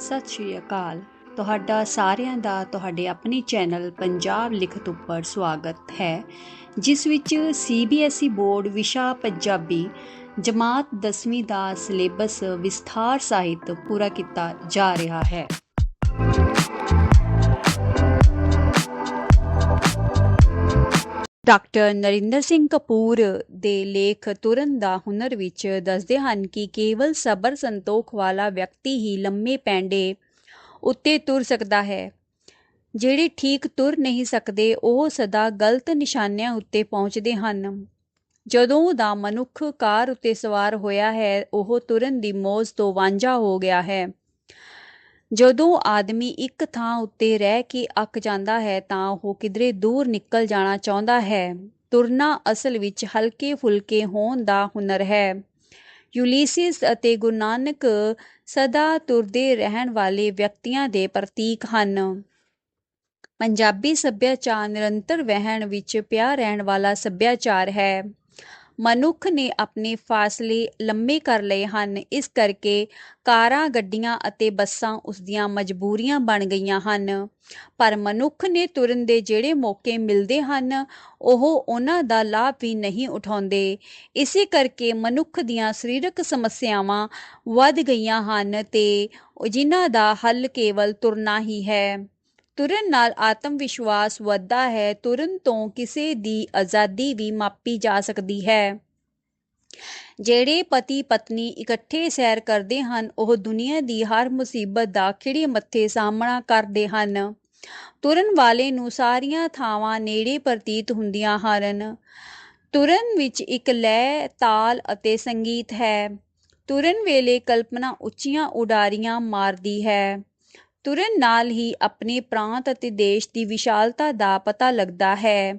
ਸਤਿ ਸ਼੍ਰੀ ਅਕਾਲ। ਤੁਹਾਡਾ ਸਾਰਿਆਂ ਦਾ ਤੁਹਾਡੇ ਆਪਣੇ ਚੈਨਲ ਪੰਜਾਬ ਲਿਖਤ ਉੱਪਰ ਸਵਾਗਤ ਹੈ, ਜਿਸ ਵਿੱਚ ਸੀਬੀਐਸਈ ਬੋਰਡ ਵਿਸ਼ਾ ਪੰਜਾਬੀ ਜਮਾਤ 10ਵੀਂ ਦਾ ਸਿਲੇਬਸ ਵਿਸਥਾਰ ਸਾਹਿਤ ਪੂਰਾ ਕੀਤਾ ਜਾ ਰਿਹਾ ਹੈ। ਡਾਕਟਰ ਨਰਿੰਦਰ ਸਿੰਘ ਕਪੂਰ ਦੇ ਲੇਖ ਤੁਰਨ ਦਾ ਹੁਨਰ ਵਿੱਚ ਦੱਸਦੇ ਹਨ ਕਿ ਕੇਵਲ ਸਬਰ ਸੰਤੋਖ ਵਾਲਾ ਵਿਅਕਤੀ ਹੀ ਲੰਮੇ ਪੈਂਡੇ ਉੱਤੇ ਤੁਰ ਸਕਦਾ ਹੈ। ਜਿਹੜੇ ਠੀਕ ਤੁਰ ਨਹੀਂ ਸਕਦੇ, ਉਹ ਸਦਾ ਗਲਤ ਨਿਸ਼ਾਨਿਆਂ ਉੱਤੇ ਪਹੁੰਚਦੇ ਹਨ। ਜਦੋਂ ਦਾ ਮਨੁੱਖ ਕਾਰ ਉੱਤੇ ਸਵਾਰ ਹੋਇਆ ਹੈ, ਉਹ ਤੁਰਨ ਦੀ ਮੌਜ ਤੋਂ ਵਾਂਝਾ ਹੋ ਗਿਆ ਹੈ। ਜਦੋਂ ਆਦਮੀ ਇੱਕ ਥਾਂ ਉੱਤੇ ਰਹਿ ਕੇ ਅੱਕ ਜਾਂਦਾ ਹੈ ਤਾਂ ਉਹ ਕਿਧਰੇ ਦੂਰ ਨਿਕਲ ਜਾਣਾ ਚਾਹੁੰਦਾ ਹੈ। ਤੁਰਨਾ ਅਸਲ ਵਿੱਚ ਹਲਕੇ ਫੁਲਕੇ ਹੋਣ ਦਾ ਹੁਨਰ ਹੈ। ਯੂਲੀਸਿਸ ਅਤੇ ਗੁਰੂ ਨਾਨਕ ਸਦਾ ਤੁਰਦੇ ਰਹਿਣ ਵਾਲੇ ਵਿਅਕਤੀਆਂ ਦੇ ਪ੍ਰਤੀਕ ਹਨ। ਪੰਜਾਬੀ ਸੱਭਿਆਚਾਰ ਨਿਰੰਤਰ ਵਹਿਣ ਵਿੱਚ ਪਿਆ ਰਹਿਣ ਵਾਲਾ ਸੱਭਿਆਚਾਰ ਹੈ। ਮਨੁੱਖ ਨੇ ਆਪਣੇ ਫਾਸਲੇ ਲੰਮੇ ਕਰ ਲਏ ਹਨ। ਇਸ ਕਰਕੇ ਕਾਰਾਂ, ਗੱਡੀਆਂ ਅਤੇ ਬੱਸਾਂ ਉਸ ਦੀਆਂ ਮਜਬੂਰੀਆਂ ਬਣ ਗਈਆਂ ਹਨ। ਪਰ ਮਨੁੱਖ ਨੇ ਤੁਰਨ ਦੇ ਜਿਹੜੇ ਮੌਕੇ ਮਿਲਦੇ ਹਨ, ਉਹ ਉਹਨਾਂ ਦਾ ਲਾਭ ਵੀ ਨਹੀਂ ਉਠਾਉਂਦੇ। ਇਸੇ ਕਰਕੇ ਮਨੁੱਖ ਦੀਆਂ ਸਰੀਰਕ ਸਮੱਸਿਆਵਾਂ ਵੱਧ ਗਈਆਂ ਹਨ ਤੇ ਜਿਨ੍ਹਾਂ ਦਾ ਹੱਲ ਕੇਵਲ ਤੁਰਨਾ ਹੀ ਹੈ। ਤੁਰਨ ਨਾਲ ਆਤਮ ਵਿਸ਼ਵਾਸ ਵੱਧਦਾ ਹੈ, ਤੁਰਨ ਤੋਂ ਕਿਸੇ ਦੀ ਆਜ਼ਾਦੀ ਵੀ ਮਾਪੀ ਜਾ ਸਕਦੀ ਹੈ। ਜਿਹੜੇ ਪਤੀ ਪਤਨੀ ਇਕੱਠੇ ਸੈਰ ਕਰਦੇ ਹਨ, ਉਹ ਦੁਨੀਆ ਦੀ ਹਰ ਮੁਸੀਬਤ ਦਾ ਖਿੜੇ ਮੱਥੇ ਸਾਹਮਣਾ ਕਰਦੇ ਹਨ। ਤੁਰਨ ਵਾਲੇ ਨੂੰ ਸਾਰੀਆਂ ਥਾਵਾਂ ਨੇੜੇ ਪ੍ਰਤੀਤ ਹੁੰਦੀਆਂ ਹਨ। ਤੁਰਨ ਵਿੱਚ ਇੱਕ ਲੈ ਤਾਲ ਅਤੇ ਸੰਗੀਤ ਹੈ। ਤੁਰਨ ਵੇਲੇ ਕਲਪਨਾ ਉੱਚੀਆਂ ਉਡਾਰੀਆਂ ਮਾਰਦੀ ਹੈ। ਤੁਰਨ ਨਾਲ ਹੀ ਆਪਣੇ ਪ੍ਰਾਂਤ ਅਤੇ ਦੇਸ਼ ਦੀ ਵਿਸ਼ਾਲਤਾ ਦਾ ਪਤਾ ਲੱਗਦਾ ਹੈ।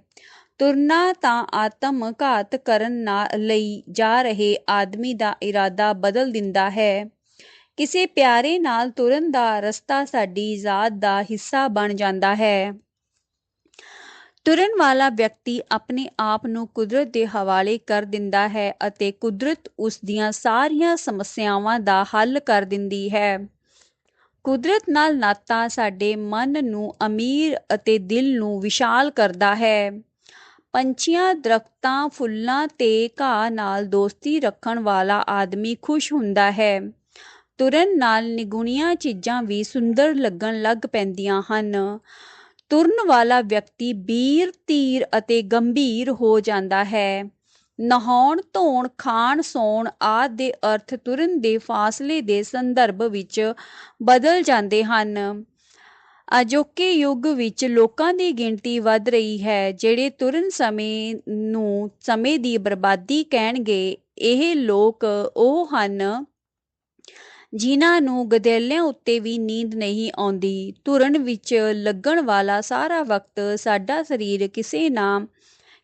ਤੁਰਨਾ ਤਾਂ ਆਤਮ ਘਾਤ ਕਰਨ ਲਈ ਜਾ ਰਹੇ ਆਦਮੀ ਦਾ ਇਰਾਦਾ ਬਦਲ ਦਿੰਦਾ ਹੈ। ਕਿਸੇ ਪਿਆਰੇ ਨਾਲ ਤੁਰਨ ਦਾ ਰਸਤਾ ਸਾਡੀ ਜ਼ਾਤ ਦਾ ਹਿੱਸਾ ਬਣ ਜਾਂਦਾ ਹੈ। ਤੁਰਨ ਵਾਲਾ ਵਿਅਕਤੀ ਆਪਣੇ ਆਪ ਨੂੰ ਕੁਦਰਤ ਦੇ ਹਵਾਲੇ ਕਰ ਦਿੰਦਾ ਹੈ ਅਤੇ ਕੁਦਰਤ ਉਸ ਦੀਆਂ ਸਾਰੀਆਂ ਸਮੱਸਿਆਵਾਂ ਦਾ ਹੱਲ ਕਰ ਦਿੰਦੀ ਹੈ। ਕੁਦਰਤ ਨਾਲ ਨਾਤਾ ਸਾਡੇ ਮਨ ਨੂੰ ਅਮੀਰ ਅਤੇ ਦਿਲ ਨੂੰ ਵਿਸ਼ਾਲ ਕਰਦਾ ਹੈ। ਪੰਛੀਆਂ, ਦਰਖਤਾਂ, ਫੁੱਲਾਂ ਤੇ ਘਾਹ ਨਾਲ ਦੋਸਤੀ ਰੱਖਣ ਵਾਲਾ ਆਦਮੀ ਖੁਸ਼ ਹੁੰਦਾ ਹੈ। ਤੁਰਨ ਨਾਲ ਨਿਗੁਣੀਆਂ ਚੀਜ਼ਾਂ ਵੀ ਸੁੰਦਰ ਲੱਗਣ ਲੱਗ ਪੈਂਦੀਆਂ ਹਨ। ਤੁਰਨ ਵਾਲਾ ਵਿਅਕਤੀ ਬੀਰ, ਧੀਰ ਅਤੇ ਗੰਭੀਰ ਹੋ ਜਾਂਦਾ ਹੈ। ਨਹਾਉਣ, ਧੋਣ, ਖਾਣ, ਸੌਣ ਆਦਿ ਦੇ ਅਰਥ ਤੁਰਨ ਦੇ ਫਾਸਲੇ ਦੇ ਸੰਦਰਭ ਵਿੱਚ ਬਦਲ ਜਾਂਦੇ ਹਨ। ਅਜੋਕੇ ਯੁੱਗ ਵਿੱਚ ਲੋਕਾਂ ਦੀ ਗਿਣਤੀ ਵੱਧ ਰਹੀ ਹੈ, ਜਿਹੜੇ ਤੁਰਨ ਸਮੇਂ ਨੂੰ ਸਮੇਂ ਦੀ ਬਰਬਾਦੀ ਕਹਿਣਗੇ, ਇਹ ਲੋਕ ਉਹ ਹਨ ਜਿਨ੍ਹਾਂ ਨੂੰ ਗਦੈਲਿਆਂ ਉੱਤੇ ਵੀ ਨੀਂਦ ਨਹੀਂ ਆਉਂਦੀ। ਤੁਰਨ ਵਿੱਚ ਲੱਗਣ ਵਾਲਾ ਸਾਰਾ ਵਕਤ ਸਾਡਾ ਸਰੀਰ ਕਿਸੇ ਨਾ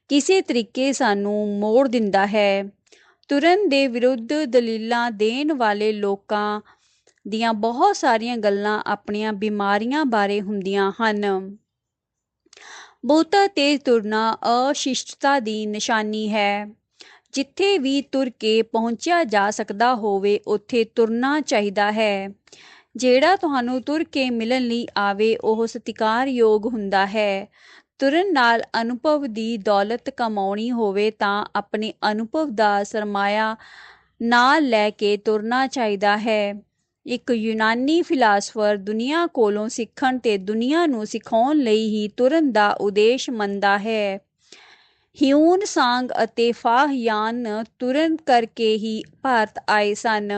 ਕਿਸੇ ਤਰੀਕੇ ਸਾਨੂੰ ਮੋੜ ਦਿੰਦਾ ਹੈ। ਤੁਰਨ ਦੇ ਵਿਰੁੱਧ ਦਲੀਲਾਂ ਦੇਣ ਵਾਲੇ ਲੋਕਾਂ ਦੀਆਂ ਬਹੁਤ ਸਾਰੀਆਂ ਗੱਲਾਂ ਆਪਣੀਆਂ ਬਿਮਾਰੀਆਂ ਬਾਰੇ ਹੁੰਦੀਆਂ ਹਨ। ਬਹੁਤਾ ਤੇਜ਼ ਤੁਰਨਾ ਅਸ਼ਿਸ਼ਟਤਾ ਦੀ ਨਿਸ਼ਾਨੀ ਹੈ। ਜਿੱਥੇ ਵੀ ਤੁਰ ਕੇ ਪਹੁੰਚਿਆ ਜਾ ਸਕਦਾ ਹੋਵੇ, ਉੱਥੇ ਤੁਰਨਾ ਚਾਹੀਦਾ ਹੈ। ਜਿਹੜਾ ਤੁਹਾਨੂੰ ਤੁਰ ਕੇ ਮਿਲਣ ਲਈ ਆਵੇ, ਉਹ ਸਤਿਕਾਰਯੋਗ ਹੁੰਦਾ ਹੈ। ਤੁਰਨ ਨਾਲ ਅਨੁਭਵ ਦੀ ਦੌਲਤ ਕਮਾਉਣੀ ਹੋਵੇ ਤਾਂ ਆਪਣੇ ਅਨੁਭਵ ਦਾ ਸਰਮਾਇਆ ਨਾਲ ਲੈ ਕੇ ਤੁਰਨਾ ਚਾਹੀਦਾ ਹੈ। ਇੱਕ ਯੂਨਾਨੀ ਫਿਲਾਸਫਰ ਦੁਨੀਆ ਕੋਲੋਂ ਸਿੱਖਣ ਤੇ ਦੁਨੀਆ ਨੂੰ ਸਿਖਾਉਣ ਲਈ ਹੀ ਤੁਰਨ ਦਾ ਉਦੇਸ਼ ਮੰਨਦਾ ਹੈ। ਹਿਊਨ ਸਾਂਗ ਅਤੇ ਫਾਹਿਆਨ ਤੁਰਨ ਕਰਕੇ ਹੀ ਭਾਰਤ ਆਏ ਸਨ।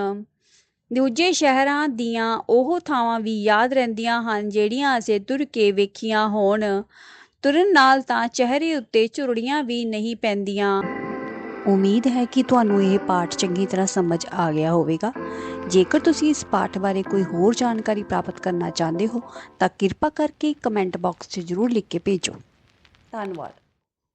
ਦੂਜੇ ਸ਼ਹਿਰਾਂ ਦੀਆਂ ਉਹ ਥਾਵਾਂ ਵੀ ਯਾਦ ਰਹਿੰਦੀਆਂ ਹਨ ਜਿਹੜੀਆਂ ਅਸੀਂ ਤੁਰ ਕੇ ਵੇਖੀਆਂ ਹੋਣ। ਤੁਰਨ ਨਾਲ ਤਾਂ ਚਿਹਰੇ ਉੱਤੇ ਝੁਰੜੀਆਂ ਵੀ ਨਹੀਂ ਪੈਂਦੀਆਂ। ਉਮੀਦ ਹੈ ਕਿ ਤੁਹਾਨੂੰ ਇਹ ਪਾਠ ਚੰਗੀ ਤਰ੍ਹਾਂ ਸਮਝ ਆ ਗਿਆ ਹੋਵੇਗਾ। ਜੇਕਰ ਤੁਸੀਂ ਇਸ ਪਾਠ ਬਾਰੇ ਕੋਈ ਹੋਰ ਜਾਣਕਾਰੀ ਪ੍ਰਾਪਤ ਕਰਨਾ ਚਾਹੁੰਦੇ ਹੋ, ਤਾਂ ਕਿਰਪਾ ਕਰਕੇ ਕਮੈਂਟ ਬਾਕਸ 'ਚ ਜ਼ਰੂਰ ਲਿਖ ਕੇ ਭੇਜੋ। ਧੰਨਵਾਦ।